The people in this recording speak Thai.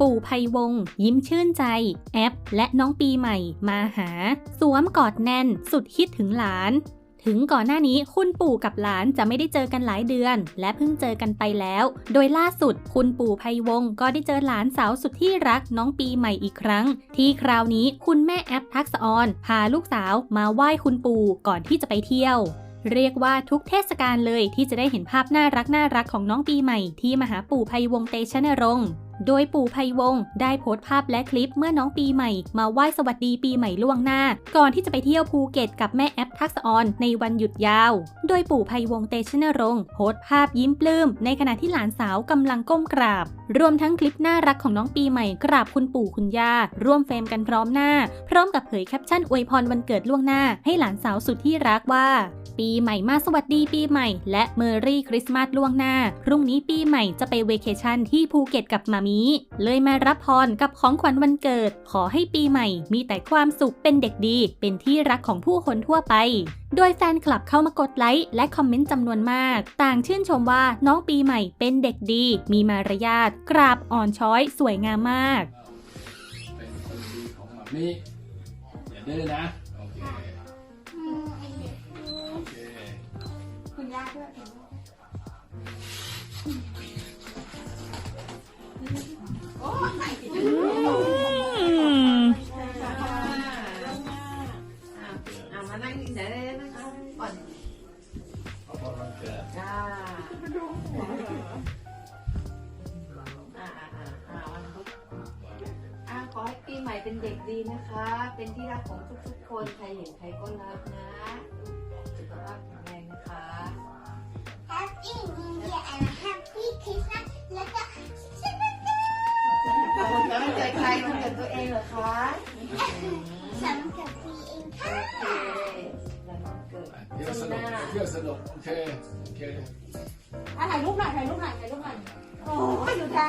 ปู่ไพวง ยิ้มชื่นใจ แอป และน้องปีใหม่ มาหา สวมกอดแน่น สุดคิดถึงหลาน ถึงก่อนหน้านี้คุณปู่กับหลานจะไม่ได้เจอกันหลายเดือน และเพิ่งเจอกันไปแล้ว โดยล่าสุดคุณปู่ไพวงก็ได้เจอหลานสาวสุดที่รักน้องปีใหม่อีกครั้ง ที่คราวนี้คุณแม่แอปทักษออนพาลูกสาวมาไหว้คุณปู่ก่อนที่จะไปเที่ยวเรียกว่าทุกเทศกาลเลยที่จะได้เห็นภาพน่ารักน่ารักของน้องปีใหม่ที่มาหาปู่ไพวงเตชะนรงค์ โดยปู่ไพวงศ์ได้โพสต์ภาพและคลิปเมื่อน้องปีใหม่ มาไหว้สวัสดีปีใหม่ล่วงหน้า ก่อนที่จะไปเที่ยวภูเก็ตกับแม่แอปทักษออนในวันหยุดยาว โดยปู่ไพวงศ์เตชะนรงค์โพสต์ภาพยิ้มปลื้ม ในขณะที่หลานสาวกำลังก้มกราบ รวมทั้งคลิปน่ารักของน้องปีใหม่กราบคุณปู่คุณย่าร่วมเฟรมกันพร้อมหน้า พร้อมกับเผยแคปชั่นอวยพรวันเกิดล่วงหน้า ให้หลานสาวสุดที่รักว่าปีใหม่มาสวัสดีปีใหม่ และเมอรี่คริสต์มาสล่วงหน้า พรุ่งนี้ปีใหม่จะไปเวเคชั่นที่ภูเก็ตกับมามีเลยมารับพรกับของขวัญวันเกิด ขอให้ปีใหม่ มีแต่ความสุขเป็นเด็กดี เป็นที่รักของผู้คนทั่วไป โดยแฟนคลับเข้ามากดไลค์และคอมเมนต์จำนวนมาก ต่างชื่นชมว่าน้องปีใหม่เป็นเด็กดี มีมารยาทกราบอ่อนช้อย สวยงามมากเป็นคนดีของหมมี่อย่าดื้อนะ เป็นเด็กดีนะคะ เป็นที่รักของทุกๆ คน ใครเห็นใครก็รักนะ สุขภาพแข็งแรงนะคะ Happy New Year and Happy Christmas แล้วก็วันเกิดใครวันเกิดตัวเองเหรอคะสำกับปีเองค่ะโอเคแล้ววันเกิดเที่ยวสหนุกน้าเที่ยวสนุกโอเค โอเคอะถ่ายรูปหน่อยถ่ายรูปหน่อยถ่ายรูปหน่อย โอ้ยดูท่า